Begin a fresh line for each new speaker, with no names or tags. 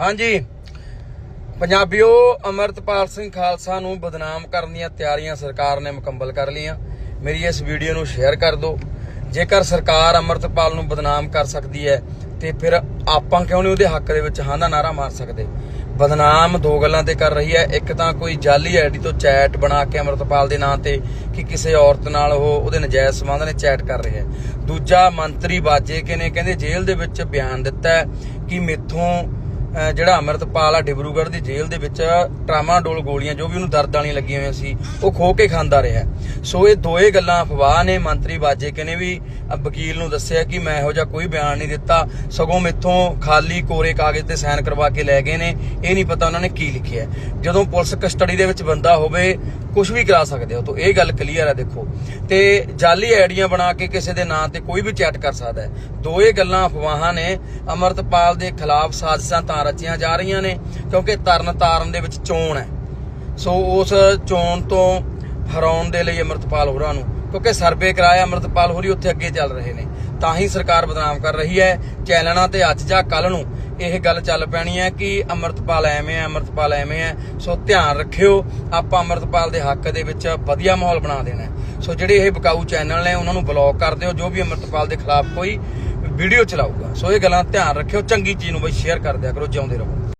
ਹਾਂਜੀ। ਪੰਜਾਬੀਓ, ਅਮਰਤਪਾਲ ਸਿੰਘ ਖਾਲਸਾ ਨੂੰ ਬਦਨਾਮ ਕਰਨ ਦੀਆਂ ਤਿਆਰੀਆਂ ਸਰਕਾਰ ਨੇ ਮੁਕੰਮਲ ਕਰ ਲਈਆਂ। ਮੇਰੀ ਇਸ ਵੀਡੀਓ ਨੂੰ ਸ਼ੇਅਰ ਕਰ ਦਿਓ। ਜੇਕਰ ਸਰਕਾਰ ਅਮਰਤਪਾਲ ਨੂੰ ਬਦਨਾਮ ਕਰ ਸਕਦੀ ਹੈ, ਤੇ ਫਿਰ ਆਪਾਂ ਕਿਉਂ ਨਹੀਂ ਉਹਦੇ ਹੱਕ ਦੇ ਵਿੱਚ ਹਾਂ ਦਾ ਨਾਰਾ ਮਾਰ ਸਕਦੇ? ਬਦਨਾਮ ਦੋ ਗੱਲਾਂ ਤੇ ਕਰ ਰਹੀ ਹੈ। ਇੱਕ ਤਾਂ ਕੋਈ ਜਾਲੀ ਆਈਡੀ ਤੋਂ ਚੈਟ ਬਣਾ ਕੇ ਅਮਰਤਪਾਲ ਦੇ ਨਾਂ ਤੇ ਕਿ ਕਿਸੇ ਔਰਤ ਨਾਲ ਉਹ ਉਹਦੇ ਨਜਾਇਜ਼ ਸੰਬੰਧ ਨੇ ਚੈਟ ਕਰ ਰਿਹਾ ਹੈ। ਦੂਜਾ, ਮੰਤਰੀ ਬਾਜੇ ਕੇ ਨੇ ਕਹਿੰਦੇ ਜੇਲ੍ਹ ਦੇ ਵਿੱਚ ਬਿਆਨ ਦਿੱਤਾ ਕਿ ਮੇਥੋਂ ਜਿਹੜਾ ਅਮਰਤਪਾਲ ਆ ਡਿਬਰੂਗੜ੍ਹ ਦੀ ਜੇਲ੍ਹ ਦੇ ਵਿੱਚ ਟਰਾਮਾਡੋਲ ਗੋਲੀਆਂ, ਜੋ ਵੀ ਉਹਨੂੰ ਦਰਦ ਵਾਲੀਆਂ ਲੱਗੀਆਂ ਹੋਈਆਂ ਸੀ, ਉਹ ਖੋ ਕੇ ਖਾਂਦਾ ਰਿਹਾ। ਸੋ ਇਹ ਦੋਏ ਗੱਲਾਂ ਅਫਵਾਹ ਨੇ, ਮੰਤਰੀ ਬਾਜੇ ਕੇ ਵੀ ਵਕੀਲ ਨੂੰ ਦੱਸਿਆ ਕਿ ਮੈਂ ਇਹੋ ਜਿਹਾ ਕੋਈ ਬਿਆਨ ਨਹੀਂ ਦਿੱਤਾ। ਸਗੋਂ ਮੇਥੋਂ ਖਾਲੀ ਕੋਰੇ ਕਾਗਜ਼ ਤੇ ਸਾਈਨ ਕਰਵਾ ਕੇ ਲੈ ਗਏ ਨੇ। ਇਹ ਨਹੀਂ ਪਤਾ ਉਹਨਾਂ ਨੇ ਕੀ ਲਿਖਿਆ ਜਦੋਂ ਪੁਲਿਸ ਕਸਟਡੀ ਦੇ ਵਿੱਚ ਬੰਦਾ ਹੋਵੇ ਕੁਝ ਵੀ ਕਰਾ ਸਕਦੇ ਹੋ। ਤਾਂ ਇਹ ਗੱਲ ਕਲੀਅਰ ਹੈ ਦੇਖੋ। ਤੇ ਜਾਲੀ ਆਈਡੀਆਂ ਬਣਾ ਕੇ ਕਿਸੇ ਦੇ ਨਾਂ ਤੇ ਕੋਈ ਵੀ ਚੈਟ ਕਰ ਸਕਦਾ ਹੈ। ਦੋਏ ਗੱਲਾਂ ਅਫਵਾਹਾਂ ਨੇ। ਅਮਰਤਪਾਲ ਦੇ ਖਿਲਾਫ ਸਾਜ਼ਿਸ਼ਾਂ ਤਾਂ ਰਚੀਆਂ ਜਾ ਰਹੀਆਂ ਨੇ, ਕਿਉਂਕਿ ਤਰਨ ਤਾਰਨ ਦੇ ਵਿੱਚ ਚੋਣ ਹੈ। ਸੋ ਉਸ ਚੋਣ ਤੋਂ ਹਰਾਉਣ ਦੇ ਲਈ ਅਮਰਤਪਾਲ ਹੋਰਾਂ ਨੂੰ, ਕਿਉਂਕਿ ਸਰਵੇ ਕਰਾਇਆ, ਅਮਰਤਪਾਲ ਹੋਰੀ ਉੱਥੇ ਅੱਗੇ ਚੱਲ ਰਹੇ ਨੇ। ਤਾਂ ਹੀ ਸਰਕਾਰ ਬਦਨਾਮ ਕਰ ਰਹੀ ਹੈ। ਚੈਨਲਾਂ ਤੇ ਅੱਜ ਜਾਂ ਕੱਲ ਨੂੰ ਇਹ ਗੱਲ ਚੱਲ ਪੈਣੀ ਹੈ ਕਿ ਅਮਰਤਪਾਲ ਐਵੇਂ ਹੈ, ਅਮਰਤਪਾਲ ਐਵੇਂ ਹੈ। ਸੋ ਧਿਆਨ ਰੱਖਿਓ, ਆਪਾਂ ਅਮਰਤਪਾਲ ਦੇ ਹੱਕ ਦੇ ਵਿੱਚ ਵਧੀਆ ਮਾਹੌਲ ਬਣਾ ਦੇਣਾ ਸੋ ਜਿਹੜੇ ਇਹ ਬਕਾਊ ਚੈਨਲ ਨੇ, ਉਹਨਾਂ ਨੂੰ ਬਲੌਕ ਕਰ ਦਿਓ। ਜੋ ਵੀ ਅਮਰਤਪਾਲ ਦੇ ਖਿਲਾਫ ਕੋਈ ਵੀਡੀਓ ਚਲਾਊਗਾ। ਸੋ ਇਹ ਗੱਲਾਂ ਧਿਆਨ ਰੱਖਿਓ, ਚੰਗੀ ਚੀਜ਼ ਨੂੰ ਬਈ ਸ਼ੇਅਰ ਕਰ ਦਿਆ ਕਰੋ, ਜਿਉਂਦੇ ਰਹੋ।